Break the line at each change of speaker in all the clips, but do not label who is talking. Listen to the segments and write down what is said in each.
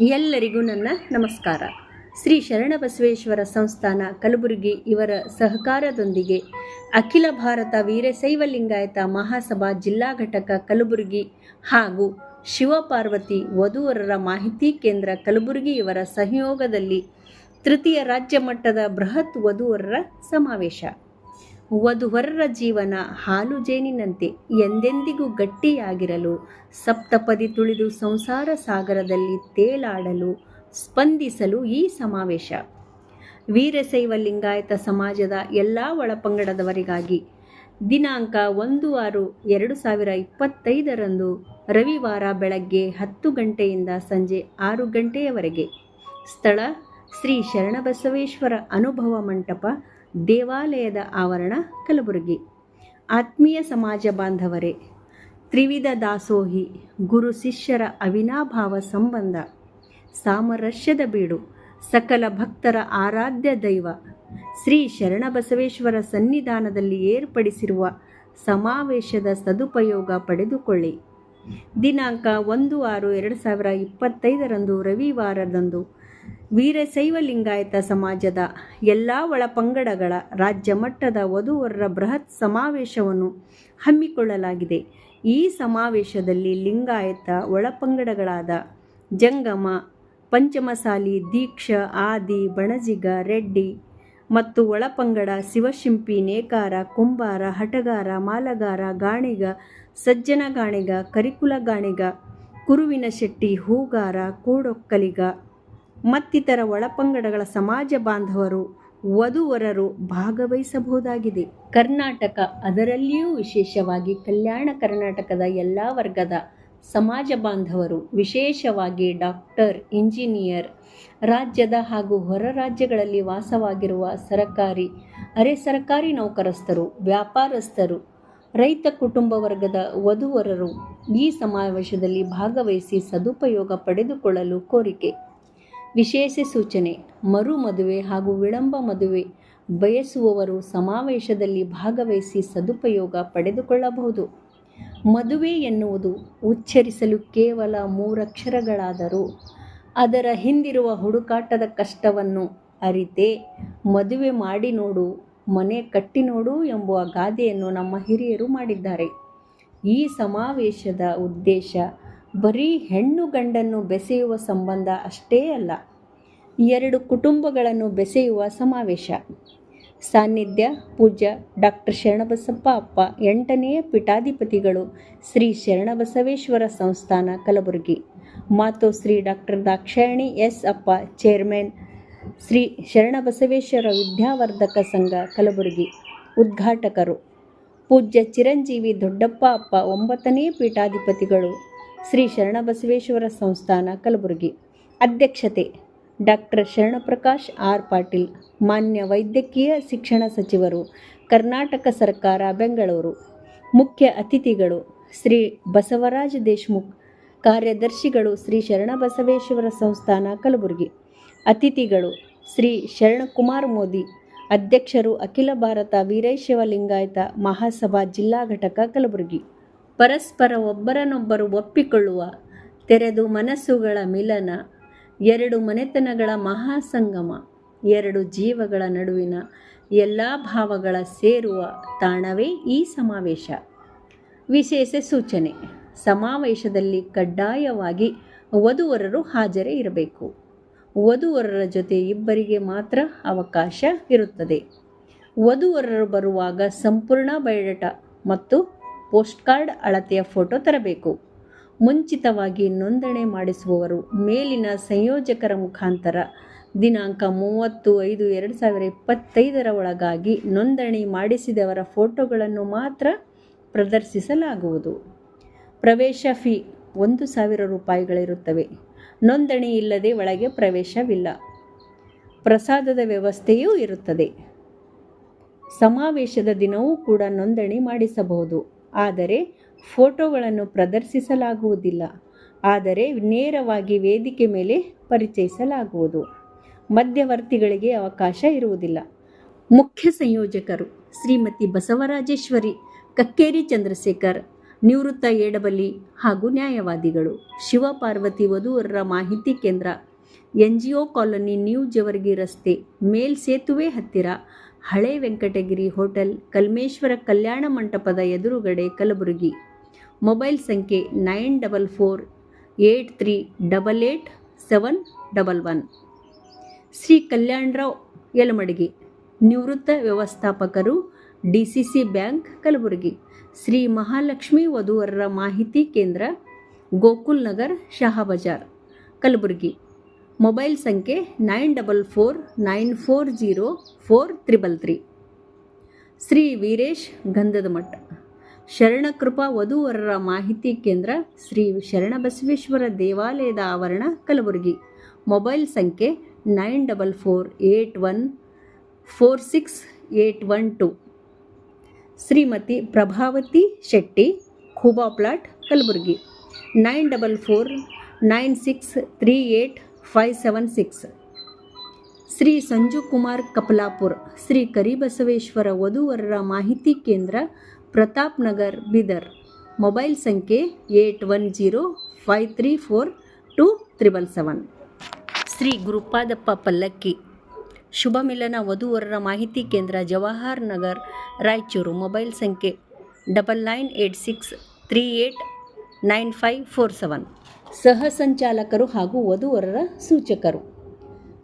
ಎಲ್ಲರಿಗೂ ನನ್ನ ನಮಸ್ಕಾರ. ಶ್ರೀ ಶರಣಬಸವೇಶ್ವರ ಸಂಸ್ಥಾನ ಕಲಬುರಗಿ ಇವರ ಸಹಕಾರದೊಂದಿಗೆ ಅಖಿಲ ಭಾರತ ವೀರಶೈವ ಲಿಂಗಾಯತ ಮಹಾಸಭಾ ಜಿಲ್ಲಾ ಘಟಕ ಕಲಬುರಗಿ ಹಾಗೂ ಶಿವಪಾರ್ವತಿ ವಧುವರರ ಮಾಹಿತಿ ಕೇಂದ್ರ ಕಲಬುರಗಿ ಇವರ ಸಹಯೋಗದಲ್ಲಿ ತೃತೀಯ ರಾಜ್ಯ ಮಟ್ಟದ ಬೃಹತ್ ವಧುವರರ ಸಮಾವೇಶ. ವಧುವರರ ಜೀವನ ಹಾಲು ಜೇನಿನಂತೆ ಎಂದೆಂದಿಗೂ ಗಟ್ಟಿಯಾಗಿರಲು, ಸಪ್ತಪದಿ ತುಳಿದು ಸಂಸಾರ ಸಾಗರದಲ್ಲಿ ತೇಲಾಡಲು ಸ್ಪಂದಿಸಲು ಈ ಸಮಾವೇಶ. ವೀರಶೈವ ಲಿಂಗಾಯತ ಸಮಾಜದ ಎಲ್ಲ ಒಳಪಂಗಡದವರಿಗಾಗಿ ದಿನಾಂಕ ಒಂದು ಆರು ಎರಡು ಸಾವಿರ ಇಪ್ಪತ್ತೈದರಂದು ರವಿವಾರ ಬೆಳಗ್ಗೆ ಹತ್ತು ಗಂಟೆಯಿಂದ ಸಂಜೆ ಆರು ಗಂಟೆಯವರೆಗೆ ಸ್ಥಳ ಶ್ರೀ ಶರಣಬಸವೇಶ್ವರ ಅನುಭವ ಮಂಟಪ ದೇವಾಲಯದ ಆವರಣ ಕಲಬುರಗಿ. ಆತ್ಮೀಯ ಸಮಾಜ ಬಾಂಧವರೇ, ತ್ರಿವಿಧ ದಾಸೋಹಿ, ಗುರು ಶಿಷ್ಯರ ಅವಿನಾಭಾವ ಸಂಬಂಧ, ಸಾಮರಸ್ಯದ ಬೀಡು, ಸಕಲ ಭಕ್ತರ ಆರಾಧ್ಯ ದೈವ, ಶ್ರೀ ಶರಣಬಸವೇಶ್ವರ ಸನ್ನಿಧಾನದಲ್ಲಿ ಏರ್ಪಡಿಸಿರುವ ಸಮಾವೇಶದ ಸದುಪಯೋಗ ಪಡೆದುಕೊಳ್ಳಿ. ದಿನಾಂಕ ಒಂದು ಆರು ಎರಡು ಸಾವಿರ ಇಪ್ಪತ್ತೈದರಂದು ರವಿವಾರದಂದು ವೀರಶೈವ ಲಿಂಗಾಯತ ಸಮಾಜದ ಎಲ್ಲ ಒಳಪಂಗಡಗಳ ರಾಜ್ಯ ಮಟ್ಟದ ವಧುವರರ ಬೃಹತ್ ಸಮಾವೇಶವನ್ನು ಹಮ್ಮಿಕೊಳ್ಳಲಾಗಿದೆ. ಈ ಸಮಾವೇಶದಲ್ಲಿ ಲಿಂಗಾಯತ ಒಳಪಂಗಡಗಳಾದ ಜಂಗಮ, ಪಂಚಮಸಾಲಿ, ದೀಕ್ಷ, ಆದಿ, ಬಣಜಿಗ, ರೆಡ್ಡಿ ಮತ್ತು ಒಳಪಂಗಡ ಶಿವಶಿಂಪಿ, ನೇಕಾರ, ಕುಂಬಾರ, ಹಟಗಾರ, ಮಾಲಗಾರ, ಗಾಣಿಗ, ಸಜ್ಜನ ಗಾಣಿಗ, ಕರಿಕುಲ ಗಾಣಿಗ, ಕುರುವಿನ ಶೆಟ್ಟಿ, ಹೂಗಾರ, ಕೂಡೊಕ್ಕಲಿಗ ಮತ್ತಿತರ ಒಳಪಂಗಡಗಳ ಸಮಾಜ ಬಾಂಧವರು, ವಧುವರರು ಭಾಗವಹಿಸಬಹುದಾಗಿದೆ. ಕರ್ನಾಟಕ ಅದರಲ್ಲಿಯೂ ವಿಶೇಷವಾಗಿ ಕಲ್ಯಾಣ ಕರ್ನಾಟಕದ ಎಲ್ಲ ವರ್ಗದ ಸಮಾಜ ಬಾಂಧವರು, ವಿಶೇಷವಾಗಿ ಡಾಕ್ಟರ್ ಇಂಜಿನಿಯರ್, ರಾಜ್ಯದ ಹಾಗೂ ಹೊರ ರಾಜ್ಯಗಳಲ್ಲಿ ವಾಸವಾಗಿರುವ ಸರಕಾರಿ, ಅರೆ ಸರಕಾರಿ ನೌಕರಸ್ಥರು, ವ್ಯಾಪಾರಸ್ಥರು, ರೈತ ಕುಟುಂಬ ವರ್ಗದ ವಧುವರರು ಈ ಸಮಾವೇಶದಲ್ಲಿ ಭಾಗವಹಿಸಿ ಸದುಪಯೋಗ ಪಡೆದುಕೊಳ್ಳಲು ಕೋರಿಕೆ. ವಿಶೇಷ ಸೂಚನೆ. ಮರು ಮದುವೆ ಹಾಗೂ ವಿಳಂಬ ಮದುವೆ. ಬಯಸುವವರು ಸಮಾವೇಶದಲ್ಲಿ ಭಾಗವಹಿಸಿ ಸದುಪಯೋಗ ಪಡೆದುಕೊಳ್ಳಬಹುದು. ಮದುವೆ ಎನ್ನುವುದು ಉಚ್ಚರಿಸಲು ಕೇವಲ ಮೂರಕ್ಷರಗಳಾದರೂ ಅದರ ಹಿಂದಿರುವ ಹುಡುಕಾಟದ ಕಷ್ಟವನ್ನು ಅರಿತೇ ಮದುವೆ ಮಾಡಿ ನೋಡು, ಮನೆ ಕಟ್ಟಿ ನೋಡು ಎಂಬುವ ಗಾದೆಯನ್ನು ನಮ್ಮ ಹಿರಿಯರು ಮಾಡಿದ್ದಾರೆ. ಈ ಸಮಾವೇಶದ ಉದ್ದೇಶ ಬರೀ ಹೆಣ್ಣು ಗಂಡನ್ನು ಬೆಸೆಯುವ ಸಂಬಂಧ ಅಷ್ಟೇ ಅಲ್ಲ, ಎರಡು ಕುಟುಂಬಗಳನ್ನು ಬೆಸೆಯುವ ಸಮಾವೇಶ. ಸಾನ್ನಿಧ್ಯ, ಪೂಜ್ಯ ಡಾಕ್ಟರ್ ಶರಣಬಸಪ್ಪ ಅಪ್ಪ ಎಂಟನೆಯ ಪೀಠಾಧಿಪತಿಗಳು ಶ್ರೀ ಶರಣಬಸವೇಶ್ವರ ಸಂಸ್ಥಾನ ಕಲಬುರಗಿ. ಮಾತು Shri doctor Dakshayani S. Appa, chairman Shri Sharanabasaveshwara Vidyavardhaka Sangha Kalaburagi. ಉದ್ಘಾಟಕರು ಪೂಜ್ಯ ಚಿರಂಜೀವಿ ದೊಡ್ಡಪ್ಪ ಅಪ್ಪ, ಒಂಬತ್ತನೇ ಪೀಠಾಧಿಪತಿಗಳು ಶ್ರೀ ಶರಣಬಸವೇಶ್ವರ ಸಂಸ್ಥಾನ, ಕಲಬುರಗಿ. ಅಧ್ಯಕ್ಷತೆ, ಡಾಕ್ಟರ್ ಶರಣಪ್ರಕಾಶ್ ಆರ್ ಪಾಟೀಲ್, ಮಾನ್ಯ ವೈದ್ಯಕೀಯ ಶಿಕ್ಷಣ ಸಚಿವರು, ಕರ್ನಾಟಕ ಸರ್ಕಾರ, ಬೆಂಗಳೂರು. ಮುಖ್ಯ ಅತಿಥಿಗಳು, ಶ್ರೀ ಬಸವರಾಜ್ ದೇಶ್ಮುಖ್, ಕಾರ್ಯದರ್ಶಿಗಳು ಶ್ರೀ ಶರಣಬಸವೇಶ್ವರ ಸಂಸ್ಥಾನ, ಕಲಬುರಗಿ. ಅತಿಥಿಗಳು, ಶ್ರೀ ಶರಣಕುಮಾರ್ ಮೋದಿ, ಅಧ್ಯಕ್ಷರು ಅಖಿಲ ಭಾರತ ವೀರೈಶವ ಲಿಂಗಾಯತ ಮಹಾಸಭಾ ಜಿಲ್ಲಾ ಘಟಕ, ಕಲಬುರಗಿ. ಪರಸ್ಪರ ಒಬ್ಬರನ್ನೊಬ್ಬರು ಒಪ್ಪಿಕೊಳ್ಳುವ ತೆರೆದು ಮನಸ್ಸುಗಳ ಮಿಲನ, ಎರಡು ಮನೆತನಗಳ ಮಹಾಸಂಗಮ, ಎರಡು ಜೀವಗಳ ನಡುವಿನ ಎಲ್ಲ ಭಾವಗಳ ಸೇರುವ ತಾಣವೇ ಈ ಸಮಾವೇಶ. ವಿಶೇಷ ಸೂಚನೆ, ಸಮಾವೇಶದಲ್ಲಿ ಕಡ್ಡಾಯವಾಗಿ ವಧುವರರು ಹಾಜರೇ ಇರಬೇಕು. ವಧುವರರ ಜೊತೆ ಇಬ್ಬರಿಗೆ ಮಾತ್ರ ಅವಕಾಶ ಇರುತ್ತದೆ. ವಧುವರರು ಬರುವಾಗ ಸಂಪೂರ್ಣ ಬಯಡಟ ಮತ್ತು ಪೋಸ್ಟ್ ಕಾರ್ಡ್ ಅಳತೆಯ ಫೋಟೋ ತರಬೇಕು. ಮುಂಚಿತವಾಗಿ ನೋಂದಣಿ ಮಾಡಿಸುವವರು ಮೇಲಿನ ಸಂಯೋಜಕರ ಮುಖಾಂತರ ದಿನಾಂಕ ಮೂವತ್ತು ಐದು ಎರಡು ಸಾವಿರ ಇಪ್ಪತ್ತೈದರ ಒಳಗಾಗಿ ನೋಂದಣಿ ಮಾಡಿಸಿದವರ ಫೋಟೋಗಳನ್ನು ಮಾತ್ರ ಪ್ರದರ್ಶಿಸಲಾಗುವುದು. ಪ್ರವೇಶ ಫೀ ಒಂದು ಸಾವಿರ ರೂಪಾಯಿಗಳಿರುತ್ತವೆ. ನೋಂದಣಿ ಇಲ್ಲದೆ ಒಳಗೆ ಪ್ರವೇಶವಿಲ್ಲ. ಪ್ರಸಾದದ ವ್ಯವಸ್ಥೆಯೂ ಇರುತ್ತದೆ. ಸಮಾವೇಶದ ದಿನವೂ ಕೂಡ ನೋಂದಣಿ ಮಾಡಿಸಬಹುದು. ಆದರೆ ಫೋಟೋಗಳನ್ನು ಪ್ರದರ್ಶಿಸಲಾಗುವುದಿಲ್ಲ, ಆದರೆ ನೇರವಾಗಿ ವೇದಿಕೆ ಮೇಲೆ ಪರಿಚಯಿಸಲಾಗುವುದು. ಮಧ್ಯವರ್ತಿಗಳಿಗೆ ಅವಕಾಶ ಇರುವುದಿಲ್ಲ. ಮುಖ್ಯ ಸಂಯೋಜಕರು ಶ್ರೀಮತಿ ಬಸವರಾಜೇಶ್ವರಿ, ಕಕ್ಕೇರಿ ಚಂದ್ರಶೇಖರ್, ನಿವೃತ್ತ ಏಡಬಲಿ ಹಾಗೂ ನ್ಯಾಯವಾದಿಗಳು, ಶಿವಪಾರ್ವತಿ ವಧುವರರ ಮಾಹಿತಿ ಕೇಂದ್ರ N G O colony new Jewargi ರಸ್ತೆ ಮೇಲ್ ಸೇತುವೆ ಹತ್ತಿರ ಹಳೆ ವೆಂಕಟಗಿರಿ ಹೋಟೆಲ್ ಕಲ್ಮೇಶ್ವರ ಕಲ್ಯಾಣ ಮಂಟಪದ ಎದುರುಗಡೆ ಕಲಬುರಗಿ. ಮೊಬೈಲ್ ಸಂಖ್ಯೆ nine double four eight three double eight seven double one. Shri Kalyanrao Yalamadagi, ನಿವೃತ್ತ ವ್ಯವಸ್ಥಾಪಕರು, D C C bank Kalaburagi. Shri Mahalakshmi ವಧುವರರ ಮಾಹಿತಿ ಕೇಂದ್ರ ಗೋಕುಲ್ ನಗರ್, ಶಹಾಬಜಾರ್ ಕಲಬುರಗಿ. ಮೊಬೈಲ್ ಸಂಖ್ಯೆ nine double four nine four zero four triple three. Shri Veeresh Gandhada Math. Sharanakrupa ವಧುವರರ ಮಾಹಿತಿ ಕೇಂದ್ರ ಶ್ರೀ ಶರಣಬಸವೇಶ್ವರ ದೇವಾಲಯದ ಆವರಣ Kalaburagi. Mobile ಸಂಖ್ಯೆ nine double four eight one four six eight one two. Shrimati Prabhavati Shetty, Khuba plot, Kalaburagi. Nine double four nine six three eight five seven six. Shri Sanju Kumar Kapalapur, Shri Karibasaveshwara ವಧುವರರ ಮಾಹಿತಿ ಕೇಂದ್ರ, Pratap Nagar, Bidar. Mobile ಸಂಖ್ಯೆ eight one zero five three four two triple seven. Shri Gurupadappa Pallakki, Shubha Milana ವಧುವರರ ಮಾಹಿತಿ ಕೇಂದ್ರ, Jawahar Nagar, Raichur. Mobile ಸಂಖ್ಯೆ double nine eight six three eight nine five four seven. ಸಹ ಸಂಚಾಲಕರು ಹಾಗೂ ವಧುವರರ ಸೂಚಕರು.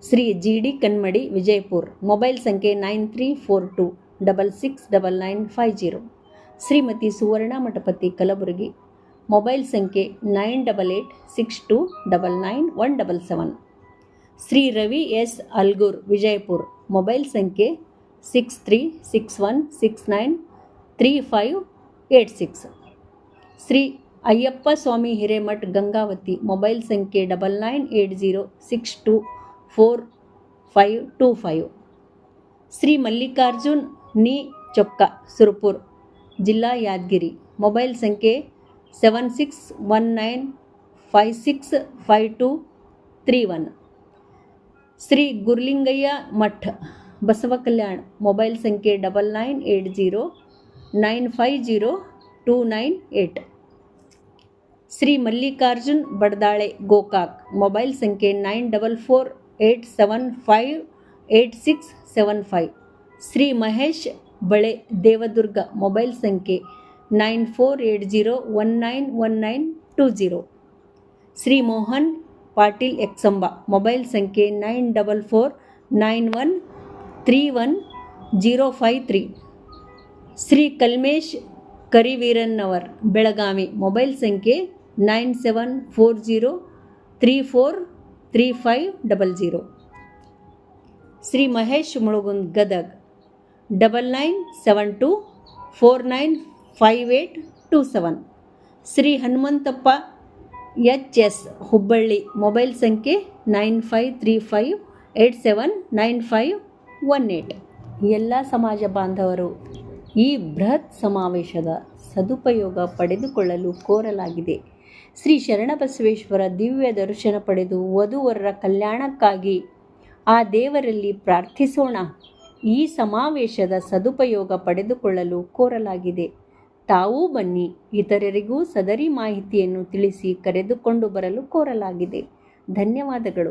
Shri G D Kanmadi Vijayapur. Mobile ಸಂಖ್ಯೆ nine three four two double six double nine five zero. Shrimati Suvarna Mathapati, Kalaburagi. Mobile ಸಂಖ್ಯೆ nine double eight six two double nine one double seven. Shri Ravi S. Algur, Vijayapur. Mobile ಸಂಖ್ಯೆ six three six one six nine three five eight six. Shri Ayyappa Swami Hiremath, Gangavati. Mobile ಸಂಖ್ಯೆ double nine eight zero six two four five two five. Shri Mallikarjun ನಿ ಚೊಕ್ಕ, ಸುರಪುರ್. ಜಿಲ್ಲಾ Yadgir. Mobile ಸಂಖ್ಯೆ seven six one nine five six five two three one. Shri Gurlingayya Math, Basava Kalyan. Mobile ಸಂಖ್ಯೆ double nine eight zero nine five zero two nine eight. Shri Mallikarjun Badadale Gokak. Mobile ಸಂಖ್ಯೆ nine double four eight seven five eight six seven five. Shri Mahesh Bale Devadurga. Mobile ಸಂಖ್ಯೆ nine four eight zero one nine one nine two zero. Shri Mohan Patil Eksamba. Mobile ಸಂಖ್ಯೆ nine double four nine one three one zero five three. Shri Kalmesh Kariveerannavar Belagavi. Mobile ಸಂಖ್ಯೆ nine seven four zero three four three five double zero. Shri Mahesh Mulugund Gadag, double nine seven two four nine five eight two seven. Shri Hanumanthappa H S Hubballi mobile ಸಂಖ್ಯೆ nine five three five eight seven nine five one eight ಎಲ್ಲ ಸಮಾಜ ಬಾಂಧವರು, ಈ ಬೃಹತ್ ಸಮಾವೇಶದ ಸದುಪಯೋಗ ಪಡೆದುಕೊಳ್ಳಲು ಕೋರಲಾಗಿದೆ. ಶ್ರೀ ಶರಣಬಸವೇಶ್ವರ ದಿವ್ಯ ದರ್ಶನ ಪಡೆದು ವಧುವರರ ಕಲ್ಯಾಣಕ್ಕಾಗಿ ಆ ದೇವರಲ್ಲಿ ಪ್ರಾರ್ಥಿಸೋಣ. ಈ ಸಮಾವೇಶದ ಸದುಪಯೋಗ ಪಡೆದುಕೊಳ್ಳಲು ಕೋರಲಾಗಿದೆ. ತಾವೂ ಬನ್ನಿ, ಇತರರಿಗೂ ಸದರಿ ಮಾಹಿತಿಯನ್ನು ತಿಳಿಸಿ ಕರೆದುಕೊಂಡು ಬರಲು ಕೋರಲಾಗಿದೆ. ಧನ್ಯವಾದಗಳು.